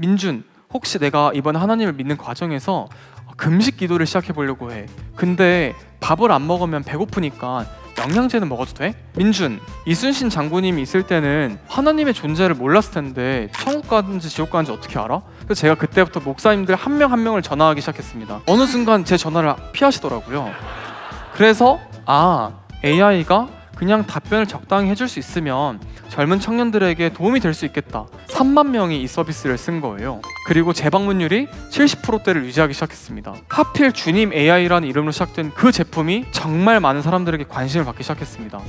민준 혹시 내가 이번에 하나님을 믿는 과정에서 금식 기도를 시작해 보려고 해. 근데 밥을 안 먹으면 배고프니까 영양제는 먹어도 돼? 민준, 이순신 장군님이 있을 때는 하나님의 존재를 몰랐을 텐데 천국 가는지 지옥 가는지 어떻게 알아? 그래서 제가 그때부터 목사님들 한 명한 명을 전화하기 시작했습니다. 어느 순간 제 전화를 피하시더라고요. 그래서 아 AI가 그냥 답변을 적당히 해줄 수 있으면 젊은 청년들에게 도움이 될 수 있겠다. 3만 명이 이 서비스를 쓴 거예요. 그리고 재방문율이 70%대를 유지하기 시작했습니다. 하필 주님 AI라는 이름으로 시작된 그 제품이 정말 많은 사람들에게 관심을 받기 시작했습니다.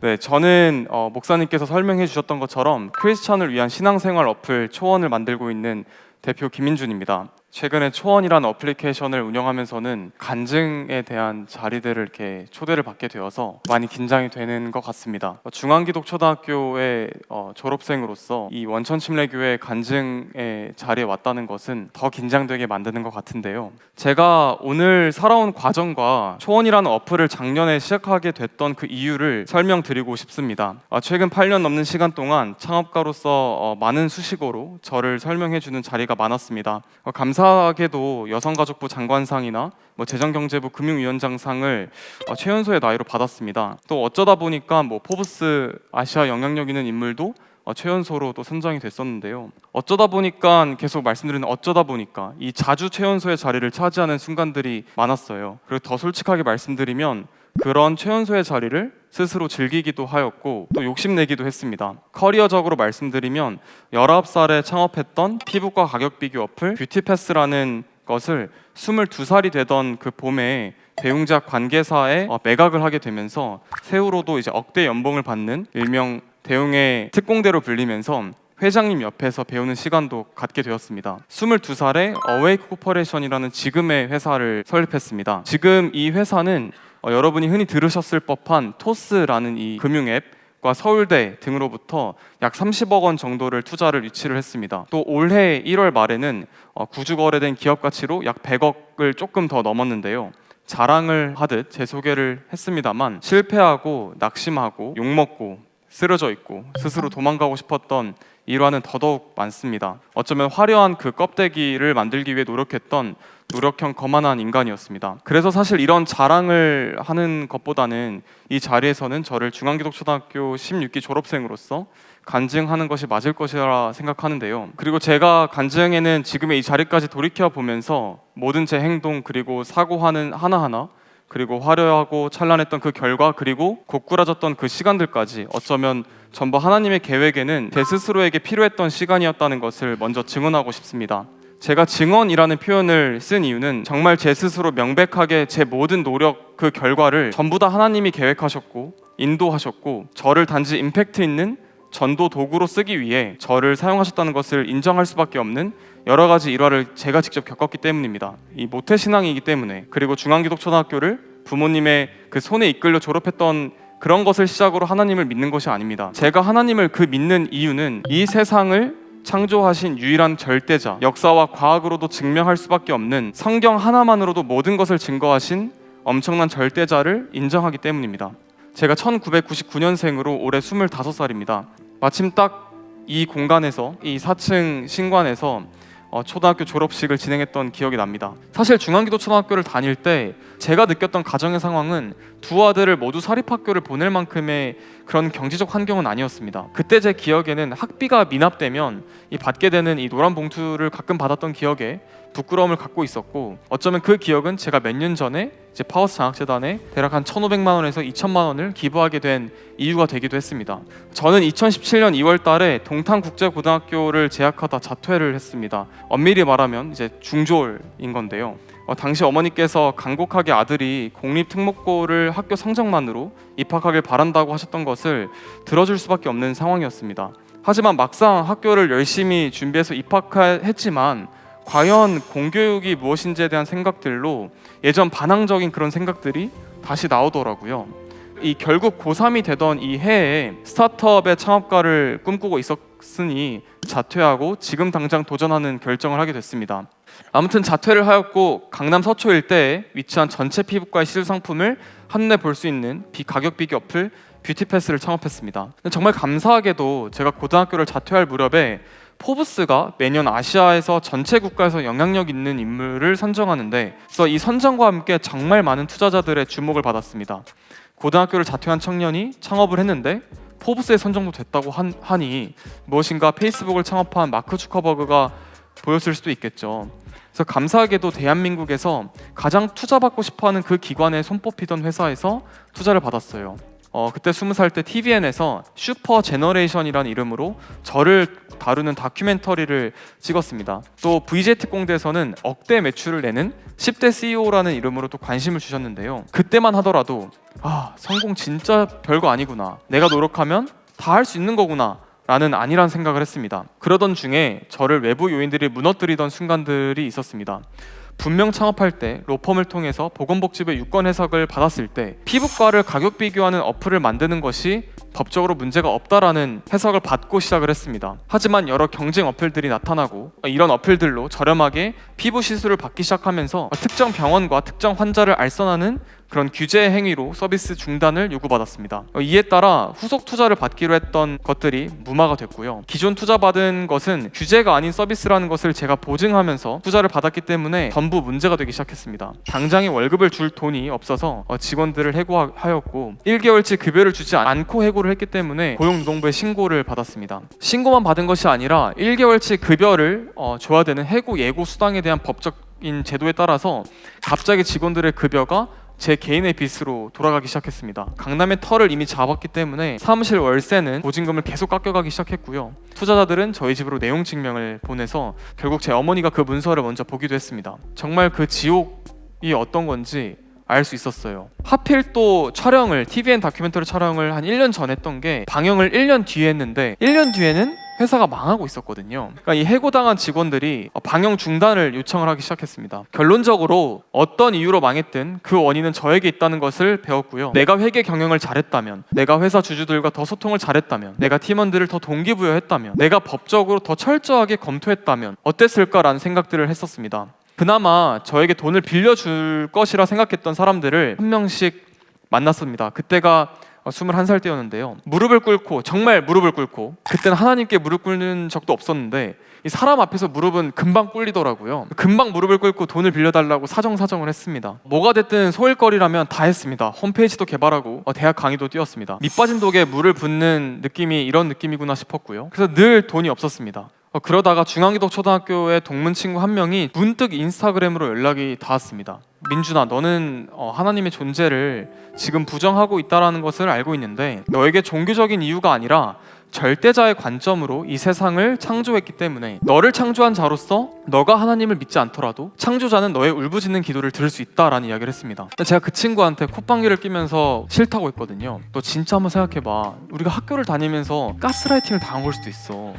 네, 저는 어, 목사님께서 설명해 주셨던 것처럼 크리스천을 위한 신앙생활 어플 초원을 만들고 있는 대표 김민준입니다. 최근에 초원이라는 어플리케이션을 운영하면서는 간증에 대한 자리들을 이렇게 초대를 받게 되어서 많이 긴장이 되는 것 같습니다. 어, 중앙기독초등학교의 어, 졸업생으로서 이 원천침례교회 간증의 자리에 왔다는 것은 더 긴장되게 만드는 것 같은데요. 제가 오늘 살아온 과정과 초원이라는 어플을 작년에 시작하게 됐던 그 이유를 설명드리고 싶습니다. 아, 최근 8년 넘는 시간 동안 창업가로서 어, 많은 수식어로 저를 설명해주는 자리가 많았습니다. 어, 감사 하게도 여성가족부 장관상이나 뭐 재정경제부 금융위원장상을 어, 최연소의 나이로 받았습니다. 또 어쩌다 보니까 뭐 포브스 아시아 영향력 있는 인물도 어, 최연소로 또 선정이 됐었는데요. 어쩌다 보니까 계속 말씀드리는 어쩌다 보니까 이 자주 최연소의 자리를 차지하는 순간들이 많았어요. 그리고 더 솔직하게 말씀드리면 그런 최연소의 자리를 스스로 즐기기도 하였고 또 욕심내기도 했습니다. 커리어적으로 말씀드리면 19살에 창업했던 피부과 가격 비교 어플 뷰티패스라는 것을 22살이 되던 그 봄에 대웅작 관계사에 어, 매각을 하게 되면서 세후로도 이제 억대 연봉을 받는 일명 대웅의 특공대로 불리면서 회장님 옆에서 배우는 시간도 갖게 되었습니다. 22살에 어웨이크 코퍼레이션이라는 지금의 회사를 설립했습니다. 지금 이 회사는 어, 여러분이 흔히 들으셨을 법한 토스라는 이 금융 앱과 서울대 등으로부터 약 30억 원 정도를 투자를 유치를 했습니다. 또 올해 1월 말에는 어, 구주 거래된 기업 가치로 약 100억을 조금 더 넘었는데요. 자랑을 하듯 제 소개를 했습니다만 실패하고 낙심하고 욕먹고 쓰러져 있고 스스로 도망가고 싶었던 일화는 더더욱 많습니다. 어쩌면 화려한 그 껍데기를 만들기 위해 노력했던 노력형 거만한 인간이었습니다. 그래서 사실 이런 자랑을 하는 것보다는 이 자리에서는 저를 중앙기독초등학교 16기 졸업생으로서 간증하는 것이 맞을 것이라 생각하는데요. 그리고 제가 간증에는 지금의 이 자리까지 돌이켜 보면서 모든 제 행동 그리고 사고하는 하나하나 그리고 화려하고 찬란했던 그 결과 그리고 고꾸라졌던 그 시간들까지 어쩌면 전부 하나님의 계획에는 제 스스로에게 필요했던 시간이었다는 것을 먼저 증언하고 싶습니다. 제가 증언이라는 표현을 쓴 이유는 정말 제 스스로 명백하게 제 모든 노력 그 결과를 전부 다 하나님이 계획하셨고 인도하셨고 저를 단지 임팩트 있는 전도 도구로 쓰기 위해 저를 사용하셨다는 것을 인정할 수밖에 없는 여러 가지 일화를 제가 직접 겪었기 때문입니다. 이 모태 신앙이기 때문에 그리고 중앙기독초등학교를 부모님의 그 손에 이끌려 졸업했던 그런 것을 시작으로 하나님을 믿는 것이 아닙니다. 제가 하나님을 그 믿는 이유는 이 세상을 창조하신 유일한 절대자, 역사와 과학으로도 증명할 수밖에 없는 성경 하나만으로도 모든 것을 증거하신 엄청난 절대자를 인정하기 때문입니다. 제가 1999년생으로 올해 25살입니다. 마침 딱 이 공간에서 이 4층 신관에서 어, 초등학교 졸업식을 진행했던 기억이 납니다. 사실 중앙기도 초등학교를 다닐 때 제가 느꼈던 가정의 상황은 두 아들을 모두 사립학교를 보낼 만큼의 그런 경제적 환경은 아니었습니다. 그때 제 기억에는 학비가 미납되면 이 받게 되는 이 노란 봉투를 가끔 받았던 기억에 부끄러움을 갖고 있었고 어쩌면 그 기억은 제가 몇 년 전에 이제 파워스 장학재단에 대략 한 1,500만 원에서 2천만 원을 기부하게 된 이유가 되기도 했습니다. 저는 2017년 2월 달에 동탄 국제 고등학교를 재학하다 자퇴를 했습니다. 엄밀히 말하면 이제 중졸인 건데요. 어, 당시 어머니께서 간곡하게 아들이 공립특목고를 학교 성적만으로 입학하길 바란다고 하셨던 것을 들어줄 수밖에 없는 상황이었습니다. 하지만 막상 학교를 열심히 준비해서 입학했지만 과연 공교육이 무엇인지에 대한 생각들로 예전 반항적인 그런 생각들이 다시 나오더라고요. 이 결국 고3이 되던 이 해에 스타트업의 창업가를 꿈꾸고 있었으니 자퇴하고 지금 당장 도전하는 결정을 하게 됐습니다. 아무튼 자퇴를 하였고 강남 서초 일대에 위치한 전체 피부과의 시술 상품을 한눈에 볼 수 있는 비가격 비교 어플 뷰티패스를 창업했습니다. 정말 감사하게도 제가 고등학교를 자퇴할 무렵에 포브스가 매년 아시아에서 전체 국가에서 영향력 있는 인물을 선정하는데 그래서 이 선정과 함께 정말 많은 투자자들의 주목을 받았습니다. 고등학교를 자퇴한 청년이 창업을 했는데 포브스에 선정도 됐다고 한- 하니 무엇인가 페이스북을 창업한 마크 주커버그가 보였을 수도 있겠죠. 그래서 감사하게도 대한민국에서 가장 투자받고 싶어하는 그 기관에 손꼽히던 회사에서 투자를 받았어요. 어, 그때 스무 살때 TVN에서 슈퍼 제너레이션이라는 이름으로 저를 다루는 다큐멘터리를 찍었습니다. 또 VZ 공대에서는 억대 매출을 내는 10대 CEO라는 이름으로 또 관심을 주셨는데요. 그때만 하더라도 아 성공 진짜 별거 아니구나. 내가 노력하면 다 할 수 있는 거구나. 라는 아니란 생각을 했습니다. 그러던 중에 저를 외부 요인들이 무너뜨리던 순간들이 있었습니다. 분명 창업할 때 로펌을 통해서 보건복지부의 유권 해석을 받았을 때 피부과를 가격 비교하는 어플을 만드는 것이 법적으로 문제가 없다라는 해석을 받고 시작을 했습니다. 하지만 여러 경쟁 어플들이 나타나고 이런 어플들로 저렴하게 피부 시술을 받기 시작하면서 특정 병원과 특정 환자를 알선하는 그런 규제 행위로 서비스 중단을 요구받았습니다. 어, 이에 따라 후속 투자를 받기로 했던 것들이 무마가 됐고요. 기존 투자 받은 것은 규제가 아닌 서비스라는 것을 제가 보증하면서 투자를 받았기 때문에 전부 문제가 되기 시작했습니다. 당장에 월급을 줄 돈이 없어서 어, 직원들을 해고하였고 1개월치 급여를 주지 않고 해고를 했기 때문에 고용노동부에 신고를 받았습니다. 신고만 받은 것이 아니라 1개월치 급여를 어, 줘야 되는 해고 예고 수당에 대한 법적 인 제도에 따라서 갑자기 직원들의 급여가 제 개인의 빚으로 돌아가기 시작했습니다. 강남의 털을 이미 잡았기 때문에 사무실 월세는 보증금을 계속 깎여가기 시작했고요. 투자자들은 저희 집으로 내용 증명을 보내서 결국 제 어머니가 그 문서를 먼저 보기도 했습니다. 정말 그 지옥이 어떤 건지 알 수 있었어요. 하필 또 촬영을 TVN 다큐멘터리 촬영을 한 1년 전 했던 게 방영을 1년 뒤에 했는데 1년 뒤에는 회사가 망하고 있었거든요. 그러니까 이 해고당한 직원들이 방영 중단을 요청을 하기 시작했습니다. 결론적으로 어떤 이유로 망했든 그 원인은 저에게 있다는 것을 배웠고요. 내가 회계 경영을 잘했다면, 내가 회사 주주들과 더 소통을 잘했다면, 내가 팀원들을 더 동기부여했다면, 내가 법적으로 더 철저하게 검토했다면 어땠을까라는 생각들을 했었습니다. 그나마 저에게 돈을 빌려줄 것이라 생각했던 사람들을 한 명씩 만났습니다. 그때가 어, 21살 때였는데요. 무릎을 꿇고 정말 무릎을 꿇고 그때는 하나님께 무릎 꿇는 적도 없었는데 이 사람 앞에서 무릎은 금방 꿇리더라고요. 금방 무릎을 꿇고 돈을 빌려달라고 사정사정을 했습니다. 뭐가 됐든 소일거리라면 다 했습니다. 홈페이지도 개발하고 어, 대학 강의도 뛰었습니다. 밑빠진 독에 물을 붓는 느낌이 이런 느낌이구나 싶었고요. 그래서 늘 돈이 없었습니다. 어, 그러다가 중앙기독 초등학교의 동문 친구 한 명이 문득 인스타그램으로 연락이 닿았습니다. 민준아, 너는 어, 하나님의 존재를 지금 부정하고 있다라는 것을 알고 있는데 너에게 종교적인 이유가 아니라 절대자의 관점으로 이 세상을 창조했기 때문에 너를 창조한 자로서 너가 하나님을 믿지 않더라도 창조자는 너의 울부짖는 기도를 들을 수 있다라는 이야기를 했습니다. 제가 그 친구한테 콧방귀를 끼면서 싫다고 했거든요. 너 진짜 한번 생각해봐. 우리가 학교를 다니면서 가스라이팅을 당한 걸 수도 있어.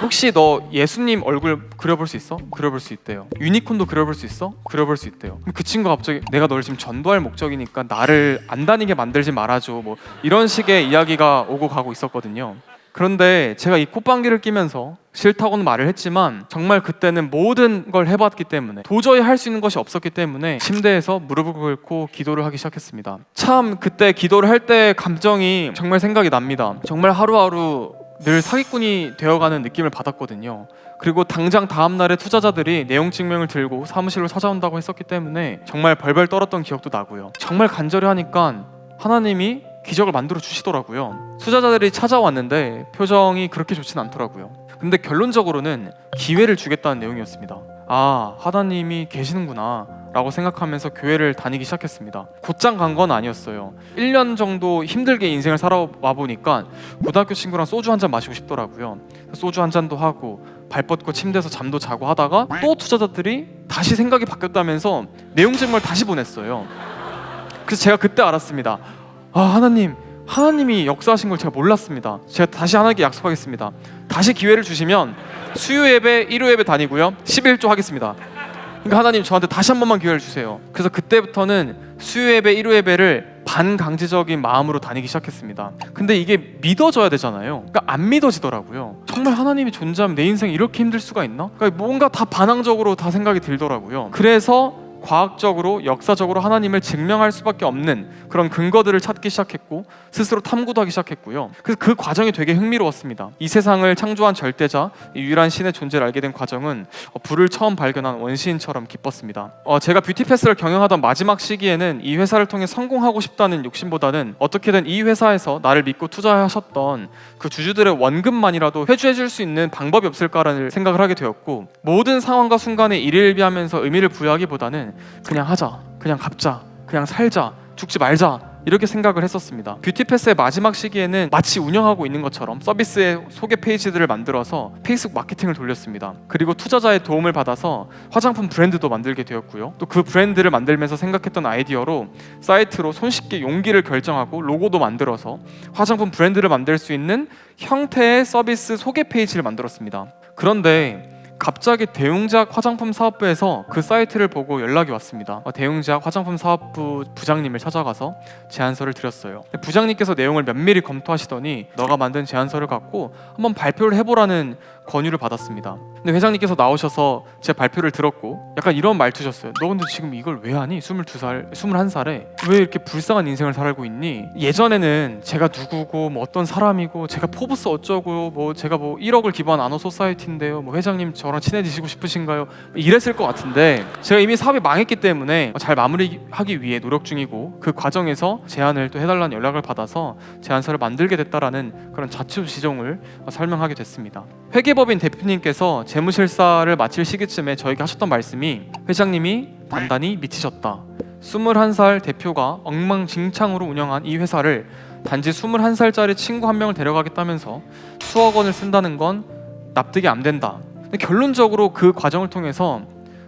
혹시 너 예수님 얼굴 그려볼 수 있어? 그려볼 수 있대요. 유니콘도 그려볼 수 있어? 그려볼 수 있대요. 그 친구가 갑자기 내가 너를 지금 전도할 목적이니까 나를 안 다니게 만들지 말아줘. 뭐 이런 식의 이야기가 오고 가고 있었거든요. 그런데 제가 이 콧방귀를 끼면서 싫다고는 말을 했지만 정말 그때는 모든 걸 해봤기 때문에 도저히 할 수 있는 것이 없었기 때문에 침대에서 무릎을 꿇고 기도를 하기 시작했습니다. 참 그때 기도를 할 때 감정이 정말 생각이 납니다. 정말 하루하루 늘 사기꾼이 되어가는 느낌을 받았거든요. 그리고 당장 다음 날에 투자자들이 내용 증명을 들고 사무실로 찾아온다고 했었기 때문에 정말 벌벌 떨었던 기억도 나고요. 정말 간절히 하니까 하나님이 기적을 만들어 주시더라고요. 투자자들이 찾아왔는데 표정이 그렇게 좋진 않더라고요. 근데 결론적으로는 기회를 주겠다는 내용이었습니다. 아, 하나님이 계시는구나. 라고 생각하면서 교회를 다니기 시작했습니다. 곧장 간 건 아니었어요. 1년 정도 힘들게 인생을 살아와 보니까 고등학교 친구랑 소주 한 잔 마시고 싶더라고요. 소주 한 잔도 하고 발 뻗고 침대에서 잠도 자고 하다가 또 투자자들이 다시 생각이 바뀌었다면서 내용 증명을 다시 보냈어요. 그래서 제가 그때 알았습니다. 아 하나님 하나님이 역사하신 걸 제가 몰랐습니다. 제가 다시 하나님께 약속하겠습니다. 다시 기회를 주시면 수요 예배, 일요 예배 다니고요. 11조 하겠습니다. 그러니까 하나님 저한테 다시 한 번만 기회를 주세요. 그래서 그때부터는 수요 예배, 일요 예배를 반강제적인 마음으로 다니기 시작했습니다. 근데 이게 믿어져야 되잖아요. 그러니까 안 믿어지더라고요. 정말 하나님이 존재하면 내 인생 이렇게 힘들 수가 있나? 그러니까 뭔가 다 반항적으로 다 생각이 들더라고요. 그래서 과학적으로 역사적으로 하나님을 증명할 수밖에 없는 그런 근거들을 찾기 시작했고 스스로 탐구도 하기 시작했고요. 그래서 그 과정이 되게 흥미로웠습니다. 이 세상을 창조한 절대자 이 유일한 신의 존재를 알게 된 과정은 어, 불을 처음 발견한 원시인처럼 기뻤습니다. 어, 제가 뷰티 패스를 경영하던 마지막 시기에는 이 회사를 통해 성공하고 싶다는 욕심보다는 어떻게든 이 회사에서 나를 믿고 투자하셨던 그 주주들의 원금만이라도 회주해 줄 수 있는 방법이 없을까라는 생각을 하게 되었고 모든 상황과 순간에 일일비하면서 의미를 부여하기보다는 그냥 하자, 그냥 갚자, 그냥 살자, 죽지 말자 이렇게 생각을 했었습니다. 뷰티 패스의 마지막 시기에는 마치 운영하고 있는 것처럼 서비스의 소개 페이지들을 만들어서 페이스북 마케팅을 돌렸습니다. 그리고 투자자의 도움을 받아서 화장품 브랜드도 만들게 되었고요. 또 그 브랜드를 만들면서 생각했던 아이디어로 사이트로 손쉽게 용기를 결정하고 로고도 만들어서 화장품 브랜드를 만들 수 있는 형태의 서비스 소개 페이지를 만들었습니다. 그런데 갑자기 대웅제약 화장품 사업부에서 그 사이트를 보고 연락이 왔습니다. 어, 대웅제약 화장품 사업부 부장님을 찾아가서 제안서를 드렸어요. 부장님께서 내용을 면밀히 검토하시더니 너가 만든 제안서를 갖고 한번 발표를 해보라는 권유를 받았습니다. 근데 회장님께서 나오셔서 제 발표를 들었고 약간 이런 말투셨어요. 너 근데 지금 이걸 왜 하니? 22살, 21살에 왜 이렇게 불쌍한 인생을 살고 있니? 예전에는 제가 누구고 뭐 어떤 사람이고 제가 포브스 어쩌고 뭐 제가 뭐 1억을 기부한 아노 소사이티인데요. 뭐 회장님 저랑 친해지시고 싶으신가요? 이랬을 것 같은데 제가 이미 사업이 망했기 때문에 잘 마무리하기 위해 노력 중이고 그 과정에서 제안을 또 해달라는 연락을 받아서 제안서를 만들게 됐다라는 그런 자초지종을 설명하게 됐습니다. 회계법인 대표님께서 재무실사를 마칠 시기쯤에 저에게 하셨던 말씀이 회장님이 단단히 미치셨다. 21살 대표가 엉망진창으로 운영한 이 회사를 단지 21살짜리 친구 한 명을 데려가겠다면서 수억 원을 쓴다는 건 납득이 안 된다. 근데 결론적으로 그 과정을 통해서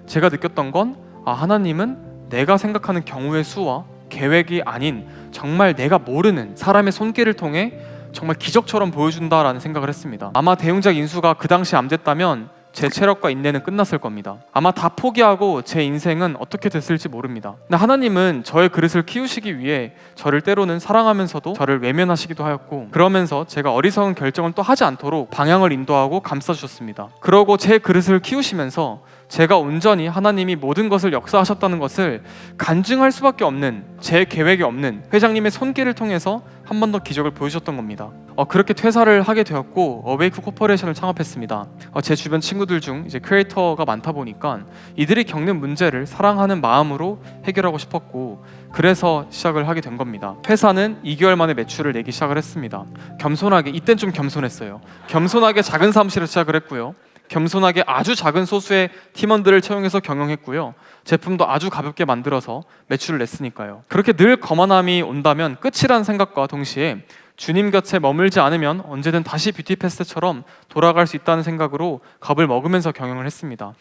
제가 느꼈던 건 아, 하나님은 내가 생각하는 경우의 수와 계획이 아닌 정말 내가 모르는 사람의 손길을 통해 정말 기적처럼 보여준다라는 생각을 했습니다. 아마 대웅작 인수가 그 당시 안 됐다면 제 체력과 인내는 끝났을 겁니다. 아마 다 포기하고 제 인생은 어떻게 됐을지 모릅니다. 근데 하나님은 저의 그릇을 키우시기 위해 저를 때로는 사랑하면서도 저를 외면하시기도 하였고 그러면서 제가 어리석은 결정을 또 하지 않도록 방향을 인도하고 감싸주셨습니다. 그러고 제 그릇을 키우시면서 제가 온전히 하나님이 모든 것을 역사하셨다는 것을 간증할 수밖에 없는 제 계획이 없는 회장님의 손길을 통해서 한 번 더 기적을 보여주셨던 겁니다. 어, 그렇게 퇴사를 하게 되었고 어웨이크 코퍼레이션을 창업했습니다. 어, 제 주변 친구들 중 이제 크리에이터가 많다 보니까 이들이 겪는 문제를 사랑하는 마음으로 해결하고 싶었고 그래서 시작을 하게 된 겁니다. 회사는 2개월 만에 매출을 내기 시작을 했습니다. 겸손하게 이땐 좀 겸손했어요. 겸손하게 작은 사무실을 시작을 했고요. 겸손하게 아주 작은 소수의 팀원들을 채용해서 경영했고요. 제품도 아주 가볍게 만들어서 매출을 냈으니까요. 그렇게 늘 거만함이 온다면 끝이란 생각과 동시에 주님 곁에 머물지 않으면 언제든 다시 뷰티 패스트처럼 돌아갈 수 있다는 생각으로 겁을 먹으면서 경영을 했습니다.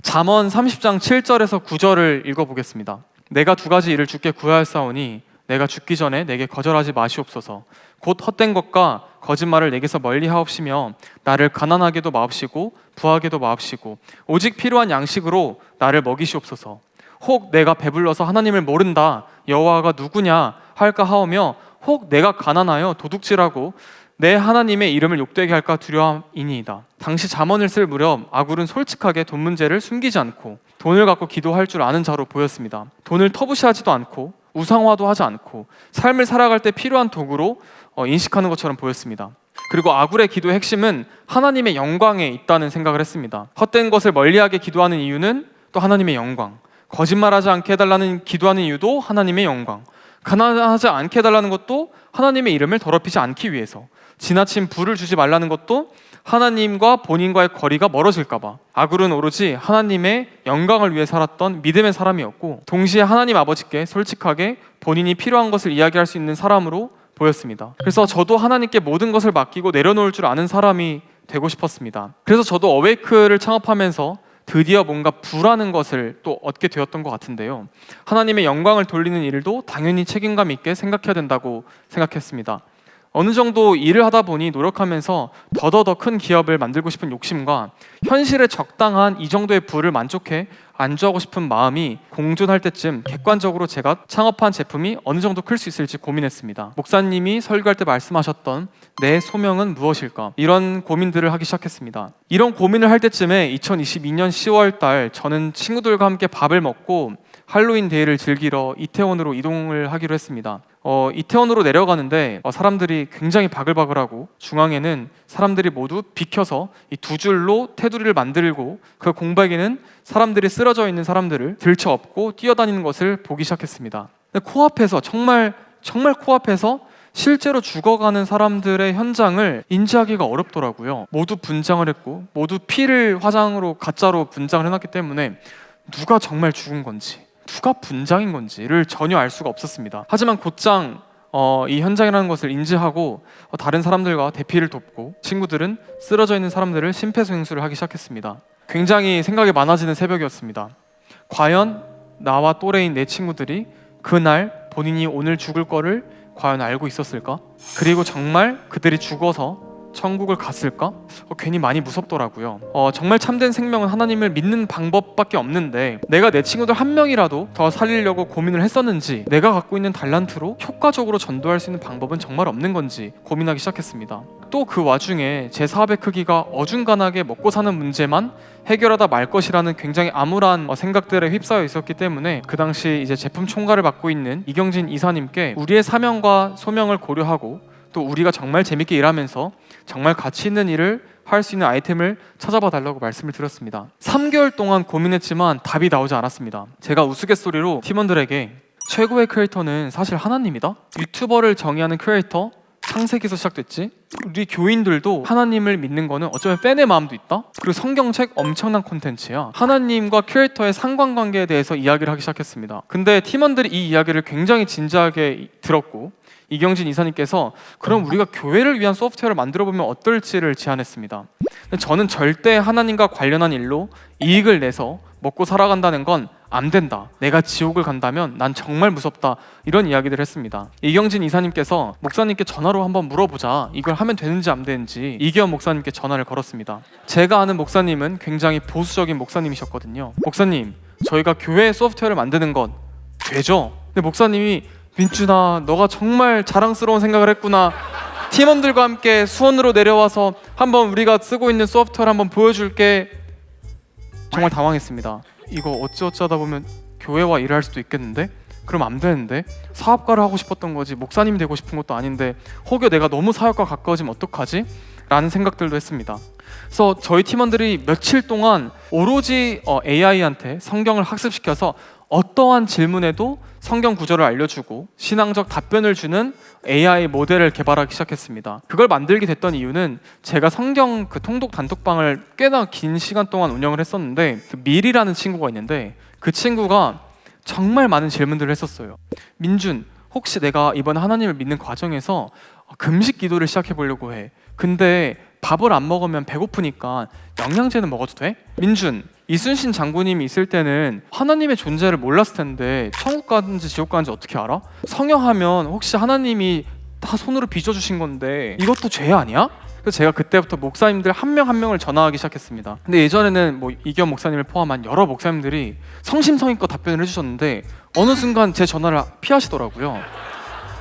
잠언 30장 7절에서 9절을 읽어보겠습니다. 내가 두 가지 일을 주께 구하였사오니 내가 죽기 전에 내게 거절하지 마시옵소서. 곧 헛된 것과 거짓말을 내게서 멀리 하옵시며 나를 가난하게도 마옵시고 부하게도 마옵시고 오직 필요한 양식으로 나를 먹이시옵소서. 혹 내가 배불러서 하나님을 모른다 여호와가 누구냐 할까 하오며 혹 내가 가난하여 도둑질하고 내 하나님의 이름을 욕되게 할까 두려움이니이다. 당시 잠언을 쓸 무렵 아굴은 솔직하게 돈 문제를 숨기지 않고 돈을 갖고 기도할 줄 아는 자로 보였습니다. 돈을 터부시하지도 않고 우상화도 하지 않고 삶을 살아갈 때 필요한 도구로 어, 인식하는 것처럼 보였습니다. 그리고 아굴의 기도의 핵심은 하나님의 영광에 있다는 생각을 했습니다. 헛된 것을 멀리하게 기도하는 이유는 또 하나님의 영광. 거짓말하지 않게 해달라는 기도하는 이유도 하나님의 영광. 가난하지 않게 해달라는 것도 하나님의 이름을 더럽히지 않기 위해서. 지나친 부를 주지 말라는 것도 하나님과 본인과의 거리가 멀어질까봐 아굴은 오로지 하나님의 영광을 위해 살았던 믿음의 사람이었고 동시에 하나님 아버지께 솔직하게 본인이 필요한 것을 이야기할 수 있는 사람으로 보였습니다. 그래서 저도 하나님께 모든 것을 맡기고 내려놓을 줄 아는 사람이 되고 싶었습니다. 그래서 저도 어웨이크를 창업하면서 드디어 뭔가 부라는 것을 또 얻게 되었던 것 같은데요. 하나님의 영광을 돌리는 일도 당연히 책임감 있게 생각해야 된다고 생각했습니다. 어느 정도 일을 하다 보니 노력하면서 더더더 큰 기업을 만들고 싶은 욕심과 현실에 적당한 이 정도의 부를 만족해 안주하고 싶은 마음이 공존할 때쯤 객관적으로 제가 창업한 제품이 어느 정도 클 수 있을지 고민했습니다. 목사님이 설교할 때 말씀하셨던 내 소명은 무엇일까? 이런 고민들을 하기 시작했습니다. 이런 고민을 할 때쯤에 2022년 10월 달 저는 친구들과 함께 밥을 먹고 할로윈 데이를 즐기러 이태원으로 이동을 하기로 했습니다. 어, 이태원으로 내려가는데 어, 사람들이 굉장히 바글바글하고 중앙에는 사람들이 모두 비켜서 이 두 줄로 테두리를 만들고 그 공백에는 사람들이 쓰러져 있는 사람들을 들쳐업고 뛰어다니는 것을 보기 시작했습니다. 코앞에서 정말 정말 코앞에서 실제로 죽어가는 사람들의 현장을 인지하기가 어렵더라고요. 모두 분장을 했고 모두 피를 화장으로 가짜로 분장을 해놨기 때문에 누가 정말 죽은 건지 누가 분장인 건지를 전혀 알 수가 없었습니다. 하지만 곧장 어, 이 현장이라는 것을 인지하고 어, 다른 사람들과 대피를 돕고 친구들은 쓰러져 있는 사람들을 심폐소생술을 하기 시작했습니다. 굉장히 생각이 많아지는 새벽이었습니다. 과연 나와 또래인 내 친구들이 그날 본인이 오늘 죽을 거를 과연 알고 있었을까? 그리고 정말 그들이 죽어서 천국을 갔을까? 어, 괜히 많이 무섭더라고요. 어, 정말 참된 생명은 하나님을 믿는 방법밖에 없는데 내가 내 친구들 한 명이라도 더 살리려고 고민을 했었는지 내가 갖고 있는 달란트로 효과적으로 전도할 수 있는 방법은 정말 없는 건지 고민하기 시작했습니다. 또 그 와중에 제 사업의 크기가 어중간하게 먹고 사는 문제만 해결하다 말 것이라는 굉장히 암울한 어, 생각들에 휩싸여 있었기 때문에 그 당시 이제 제품 총괄을 맡고 있는 이경진 이사님께 우리의 사명과 소명을 고려하고 또 우리가 정말 재밌게 일하면서 정말 가치 있는 일을 할 수 있는 아이템을 찾아봐 달라고 말씀을 드렸습니다. 3개월 동안 고민했지만 답이 나오지 않았습니다. 제가 우스갯소리로 팀원들에게 최고의 크리에이터는 사실 하나님이다. 유튜버를 정의하는 크리에이터 창세기에서 시작됐지. 우리 교인들도 하나님을 믿는 거는 어쩌면 팬의 마음도 있다. 그리고 성경책 엄청난 콘텐츠야. 하나님과 크리에이터의 상관관계에 대해서 이야기를 하기 시작했습니다. 근데 팀원들이 이 이야기를 굉장히 진지하게 들었고 이경진 이사님께서 그럼 우리가 교회를 위한 소프트웨어를 만들어 보면 어떨지를 제안했습니다. 저는 절대 하나님과 관련한 일로 이익을 내서 먹고 살아간다는 건 안 된다. 내가 지옥을 간다면 난 정말 무섭다. 이런 이야기를 했습니다. 이경진 이사님께서 목사님께 전화로 한번 물어보자. 이걸 하면 되는지 안 되는지 이기현 목사님께 전화를 걸었습니다. 제가 아는 목사님은 굉장히 보수적인 목사님이셨거든요. 목사님, 저희가 교회 소프트웨어를 만드는 건 되죠. 근데 목사님이 민준아, 너가 정말 자랑스러운 생각을 했구나. 팀원들과 함께 수원으로 내려와서 한번 우리가 쓰고 있는 소프트웨어를 한번 보여줄게. 정말 당황했습니다. 이거 어찌어찌하다 보면 교회와 일을 할 수도 있겠는데? 그럼 안 되는데 사업가를 하고 싶었던 거지 목사님이 되고 싶은 것도 아닌데 혹여 내가 너무 사역과 가까워지면 어떡하지? 라는 생각들도 했습니다. 그래서 저희 팀원들이 며칠 동안 오로지 어, AI한테 성경을 학습시켜서 어떠한 질문에도 성경 구절을 알려주고 신앙적 답변을 주는 AI 모델을 개발하기 시작했습니다. 그걸 만들게 됐던 이유는 제가 성경 그 통독 단톡방을 꽤나 긴 시간 동안 운영을 했었는데 그 밀이라는 친구가 있는데 그 친구가 정말 많은 질문들을 했었어요. 민준, 혹시 내가 이번 하나님을 믿는 과정에서 금식 기도를 시작해 보려고 해. 근데 밥을 안 먹으면 배고프니까 영양제는 먹어도 돼? 민준, 이순신 장군님이 있을 때는 하나님의 존재를 몰랐을 텐데 천국 가는지 지옥 가는지 어떻게 알아? 성형하면 혹시 하나님이 다 손으로 빚어주신 건데 이것도 죄 아니야? 그래서 제가 그때부터 목사님들 한 명한 명을 전화하기 시작했습니다. 근데 예전에는 뭐 이기현 목사님을 포함한 여러 목사님들이 성심성의껏 답변을 해주셨는데 어느 순간 제 전화를 피하시더라고요.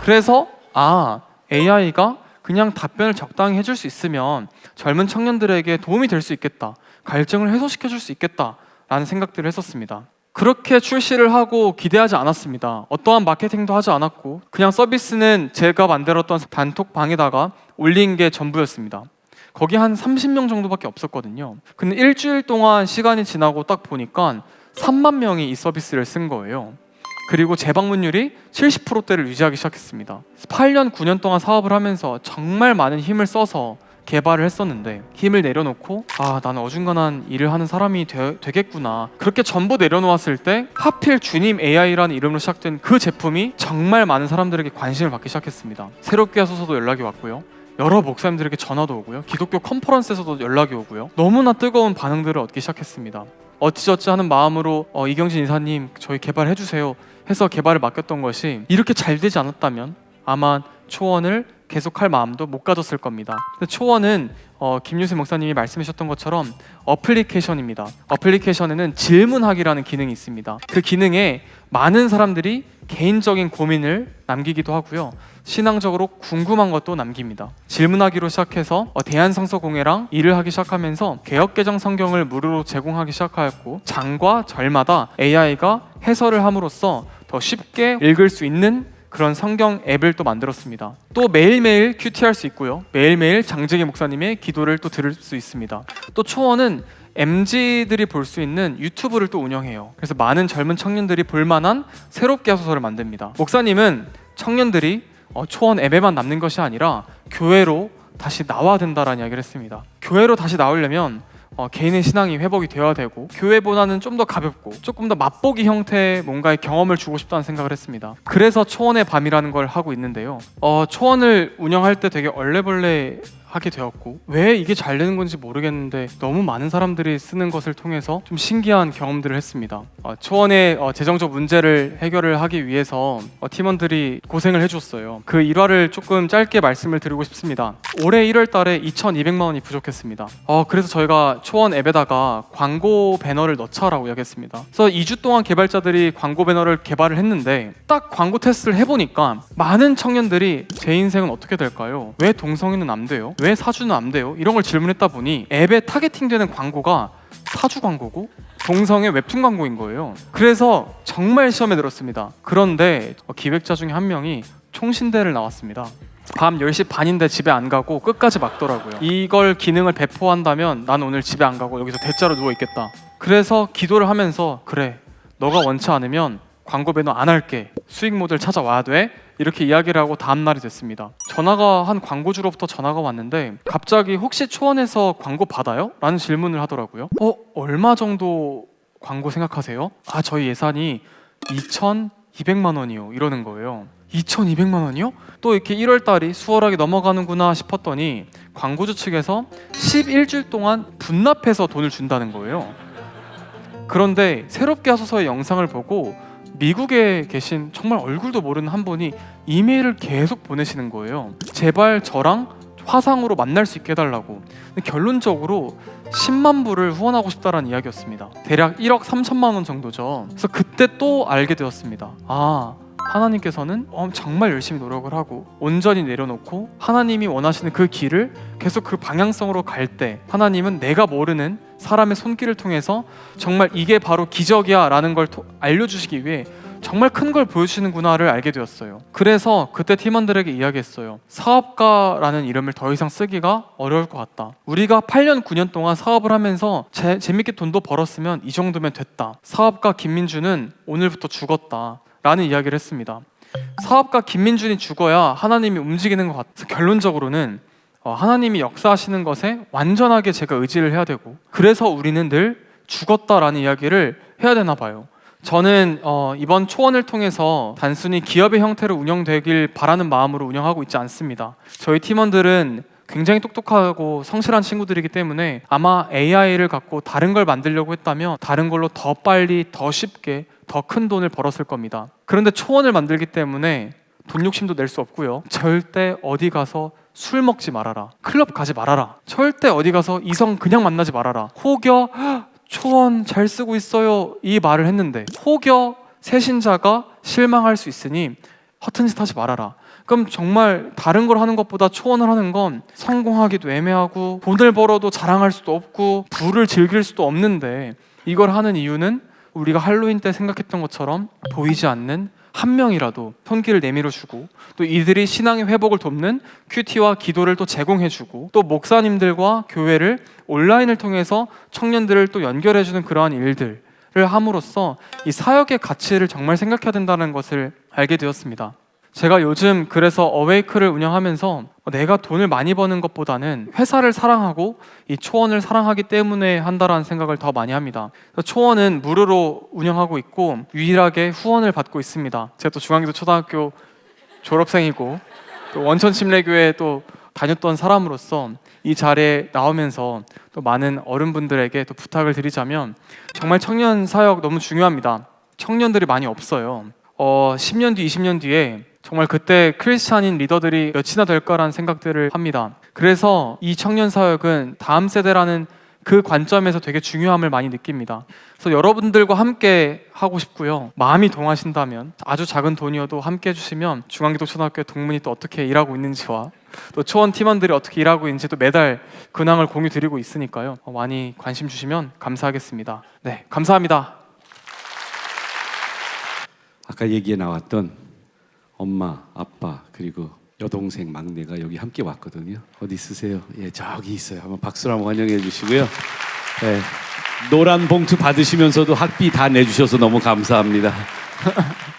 그래서 아 AI가 그냥 답변을 적당히 해줄 수 있으면 젊은 청년들에게 도움이 될 수 있겠다. 갈증을 해소시켜 줄 수 있겠다라는 생각들을 했었습니다. 그렇게 출시를 하고 기대하지 않았습니다. 어떠한 마케팅도 하지 않았고 그냥 서비스는 제가 만들었던 단톡방에다가 올린 게 전부였습니다. 거기 한 30명 정도밖에 없었거든요. 근데 일주일 동안 시간이 지나고 딱 보니까 3만 명이 이 서비스를 쓴 거예요. 그리고 재방문율이 70%대를 유지하기 시작했습니다. 8년, 9년 동안 사업을 하면서 정말 많은 힘을 써서 개발을 했었는데 힘을 내려놓고 아 나는 어중간한 일을 하는 사람이 되, 되겠구나. 그렇게 전부 내려놓았을 때 하필 주님 AI라는 이름으로 시작된 그 제품이 정말 많은 사람들에게 관심을 받기 시작했습니다. 새롭게 하소서도 연락이 왔고요. 여러 목사님들에게 전화도 오고요. 기독교 컨퍼런스에서도 연락이 오고요. 너무나 뜨거운 반응들을 얻기 시작했습니다. 어찌저찌 하는 마음으로 어, 이경진 이사님 저희 개발해 주세요 해서 개발을 맡겼던 것이 이렇게 잘 되지 않았다면 아마 초원을 계속할 마음도 못 가졌을 겁니다. 초원은 어, 김유세 목사님이 말씀하셨던 것처럼 어플리케이션입니다. 어플리케이션에는 질문하기라는 기능이 있습니다. 그 기능에 많은 사람들이 개인적인 고민을 남기기도 하고요. 신앙적으로 궁금한 것도 남깁니다. 질문하기로 시작해서 어, 대한성서공회랑 일을 하기 시작하면서 개혁개정 성경을 무료로 제공하기 시작하였고 장과 절마다 AI가 해설을 함으로써 더 쉽게 읽을 수 있는 그런 성경 앱을 또 만들었습니다. 또 매일매일 큐티할 수 있고요. 매일매일 장재기 목사님의 기도를 또 들을 수 있습니다. 또 초원은 MZ들이 볼 수 있는 유튜브를 또 운영해요. 그래서 많은 젊은 청년들이 볼 만한 새롭게 하소서를 만듭니다. 목사님은 청년들이 어, 초원 앱에만 남는 것이 아니라 교회로 다시 나와야 된다라는 이야기를 했습니다. 교회로 다시 나오려면 어, 개인의 신앙이 회복이 되어야 되고 교회보다는 좀 더 가볍고 조금 더 맛보기 형태의 뭔가의 경험을 주고 싶다는 생각을 했습니다. 그래서 초원의 밤이라는 걸 하고 있는데요. 어, 초원을 운영할 때 되게 얼레벌레 하게 되었고 왜 이게 잘 되는 건지 모르겠는데 너무 많은 사람들이 쓰는 것을 통해서 좀 신기한 경험들을 했습니다. 어, 초원의 어, 재정적 문제를 해결을 하기 위해서 어, 팀원들이 고생을 해줬어요. 그 일화를 조금 짧게 말씀을 드리고 싶습니다. 올해 1월 달에 2,200만 원이 부족했습니다. 어, 그래서 저희가 초원 앱에다가 광고 배너를 넣자라고 이야기했습니다. 그래서 2주 동안 개발자들이 광고 배너를 개발을 했는데 딱 광고 테스트를 해보니까 많은 청년들이 제 인생은 어떻게 될까요? 왜 동성애는 안 돼요? 왜 사주는 안 돼요? 이런 걸 질문했다 보니 앱에 타겟팅되는 광고가 사주 광고고 동성애 웹툰 광고인 거예요. 그래서 정말 시험에 들었습니다. 그런데 기획자 중에 한 명이 총신대를 나왔습니다. 밤 10시 반인데 집에 안 가고 끝까지 막더라고요. 이걸 기능을 배포한다면 난 오늘 집에 안 가고 여기서 대자로 누워 있겠다. 그래서 기도를 하면서 그래. 너가 원치 않으면 광고 배너 안 할게. 수익 모델 찾아와야 돼. 이렇게 이야기를 하고 다음 날이 됐습니다. 전화가 한 광고주로부터 전화가 왔는데 갑자기 혹시 초원에서 광고 받아요? 라는 질문을 하더라고요. 어, 얼마 정도 광고 생각하세요? 아, 저희 예산이 2,200만 원이요. 이러는 거예요. 2,200만 원이요? 또 이렇게 1월 달이 수월하게 넘어가는구나 싶었더니 광고주 측에서 11주 동안 분납해서 돈을 준다는 거예요. 그런데 새롭게 하소서의 영상을 보고 미국에 계신 정말 얼굴도 모르는 한 분이 이메일을 계속 보내시는 거예요. 제발 저랑 화상으로 만날 수 있게 해달라고. 결론적으로 10만 불을 후원하고 싶다라는 이야기였습니다. 대략 1억 3천만 원 정도죠. 그래서 그때 또 알게 되었습니다. 아 하나님께서는 어, 정말 열심히 노력을 하고 온전히 내려놓고 하나님이 원하시는 그 길을 계속 그 방향성으로 갈 때 하나님은 내가 모르는 사람의 손길을 통해서 정말 이게 바로 기적이야 라는 걸 토- 알려주시기 위해 정말 큰 걸 보여주시는구나를 알게 되었어요. 그래서 그때 팀원들에게 이야기했어요. 사업가라는 이름을 더 이상 쓰기가 어려울 것 같다. 우리가 8년, 9년 동안 사업을 하면서 재, 재밌게 돈도 벌었으면 이 정도면 됐다. 사업가 김민주는 오늘부터 죽었다. 라는 이야기를 했습니다. 사업가 김민준이 죽어야 하나님이 움직이는 것 같아서 결론적으로는 어, 하나님이 역사하시는 것에 완전하게 제가 의지를 해야 되고 그래서 우리는 늘 죽었다라는 이야기를 해야 되나 봐요. 저는 어, 이번 초원을 통해서 단순히 기업의 형태로 운영되길 바라는 마음으로 운영하고 있지 않습니다. 저희 팀원들은 굉장히 똑똑하고 성실한 친구들이기 때문에 아마 AI를 갖고 다른 걸 만들려고 했다면 다른 걸로 더 빨리 더 쉽게 더 큰 돈을 벌었을 겁니다. 그런데 초원을 만들기 때문에 돈 욕심도 낼 수 없고요. 절대 어디 가서 술 먹지 말아라. 클럽 가지 말아라. 절대 어디 가서 이성 그냥 만나지 말아라. 혹여 "헉, 초원 잘 쓰고 있어요. 이 말을 했는데 혹여 새신자가 실망할 수 있으니 허튼 짓 하지 말아라. 그럼 정말 다른 걸 하는 것보다 초원을 하는 건 성공하기도 애매하고 돈을 벌어도 자랑할 수도 없고 부를 즐길 수도 없는데 이걸 하는 이유는 우리가 할로윈 때 생각했던 것처럼 보이지 않는 한 명이라도 손길을 내밀어 주고 또 이들이 신앙의 회복을 돕는 큐티와 기도를 또 제공해 주고 또 목사님들과 교회를 온라인을 통해서 청년들을 또 연결해 주는 그러한 일들을 함으로써 이 사역의 가치를 정말 생각해야 된다는 것을 알게 되었습니다. 제가 요즘 그래서 어웨이크를 운영하면서 내가 돈을 많이 버는 것보다는 회사를 사랑하고 이 초원을 사랑하기 때문에 한다라는 생각을 더 많이 합니다. 초원은 무료로 운영하고 있고 유일하게 후원을 받고 있습니다. 제가 또 중앙기도 초등학교 졸업생이고 또 원천 침례교회 또 다녔던 사람으로서 이 자리에 나오면서 또 많은 어른분들에게 또 부탁을 드리자면 정말 청년 사역 너무 중요합니다. 청년들이 많이 없어요. 어, 10년 뒤, 20년 뒤에 정말 그때 크리스찬인 리더들이 몇이나 될까라는 생각들을 합니다. 그래서 이 청년 사역은 다음 세대라는 그 관점에서 되게 중요함을 많이 느낍니다. 그래서 여러분들과 함께 하고 싶고요. 마음이 동하신다면 아주 작은 돈이어도 함께 해주시면 중앙기도 초등학교 동문이 또 어떻게 일하고 있는지와 또 초원 팀원들이 어떻게 일하고 있는지 또 매달 근황을 공유 드리고 있으니까요. 어, 많이 관심 주시면 감사하겠습니다. 네, 감사합니다. 아까 얘기에 나왔던 엄마, 아빠 그리고 여동생 막내가 여기 함께 왔거든요. 어디 있으세요? 예, 저기 있어요. 한번 박수로 한번 환영해 주시고요. 예, 노란 봉투 받으시면서도 학비 다 내주셔서 너무 감사합니다.